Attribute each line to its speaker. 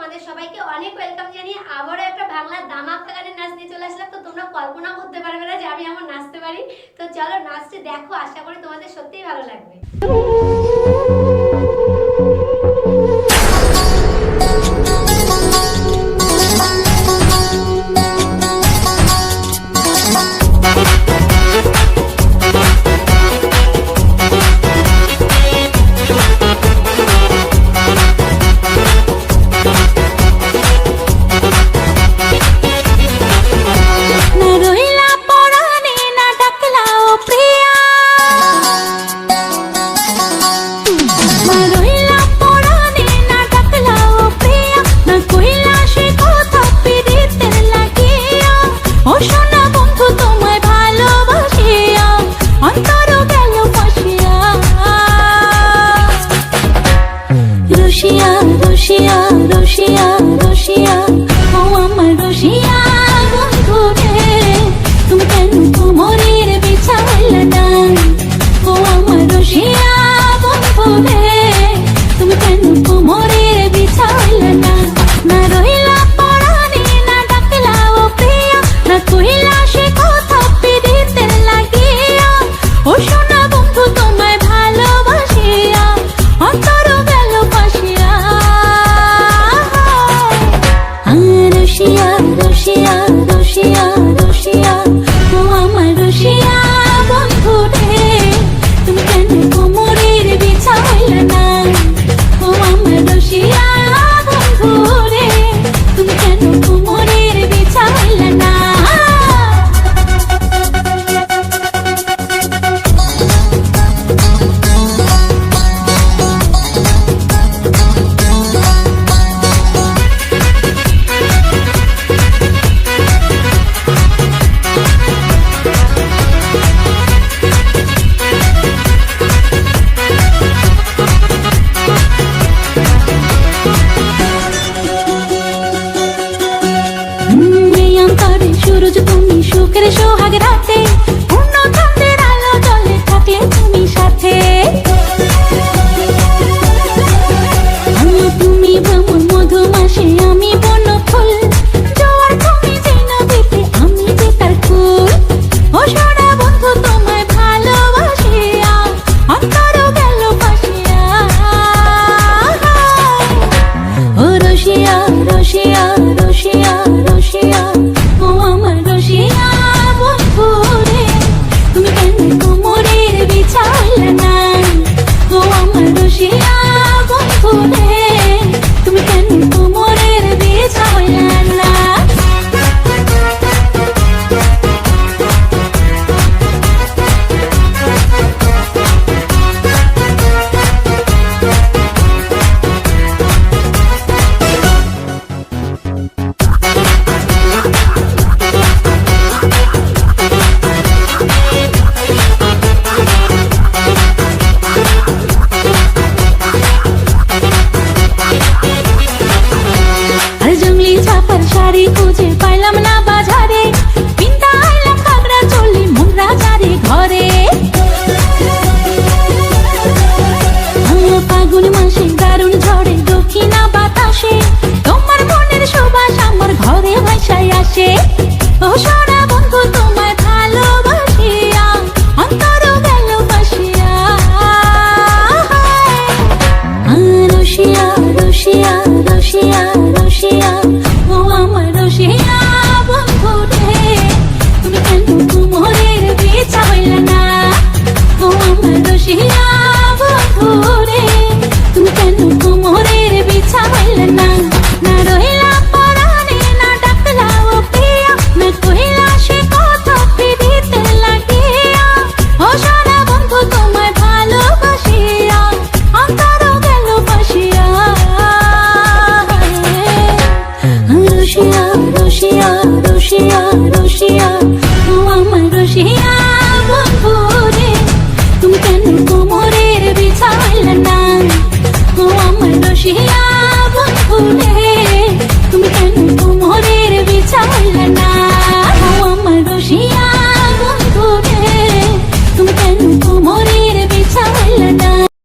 Speaker 1: তোমাদের সবাইকে অনেক ওয়েলকাম জানিয়ে আবারও একটা বাংলা দামাক গানের নাচ নিয়ে চলে আসলাম। তো তোমরা কল্পনা করতে পারবে না যে আমি আমার নাচতে পারি। তো চলো নাচতে দেখো, আশা করি তোমাদের সত্যিই ভালো লাগবে।
Speaker 2: ও সোনা বন্ধু তোমায় ভালোবাসিয়া অন্তর গেল পাশিয়া। রুশিয়া রুশিয়া রুশিয়া রুশিয়া। সূরজ তুমি সুখের সোহাগ রাতে खुशियाँ